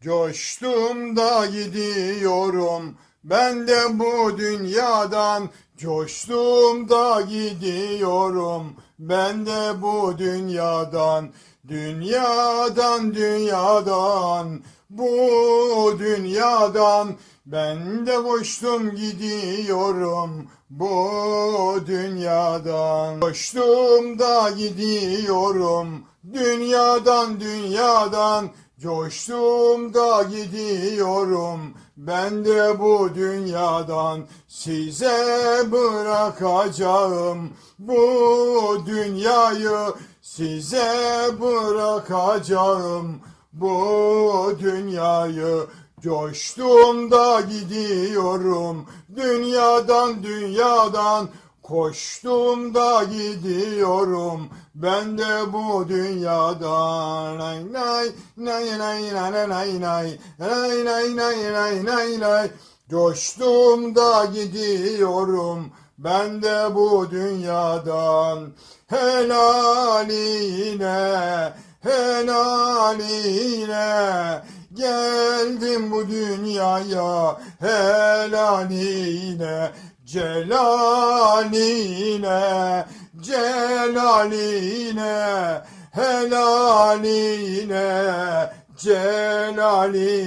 Coştum da gidiyorum. Ben de bu dünyadan Coştum da gidiyorum. Ben de bu dünyadan Dünyadan dünyadan bu dünyadan. Ben de koştum gidiyorum bu dünyadan. Koştum da gidiyorum. Dünyadan dünyadan Coştum da gidiyorum ben de bu dünyadan size bırakacağım. Bu dünyayı size bırakacağım. Bu dünyayı Coştum da gidiyorum dünyadan dünyadan Koştum da gidiyorum ben de bu dünyadan nay nay nay nay nay nay nay nay nay nay nay nay nay Coştum da gidiyorum ben de bu dünyadan helaline helaline geldim bu dünyaya helaline celaline celaline helaline celaline.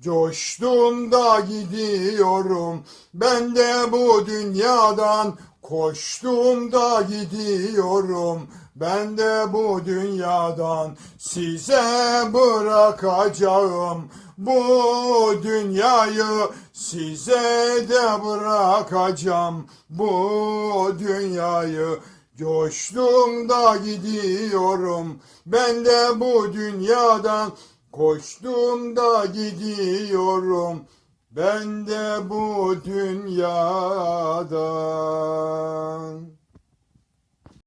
Coştum da gidiyorum ben de bu dünyadan Koştum da gidiyorum ben de bu dünyadan size bırakacağım. Bu dünyayı size de bırakacağım. Bu dünyayı Coştum da gidiyorum. Ben de bu dünyadan Koştum da gidiyorum. Ben de bu dünyadan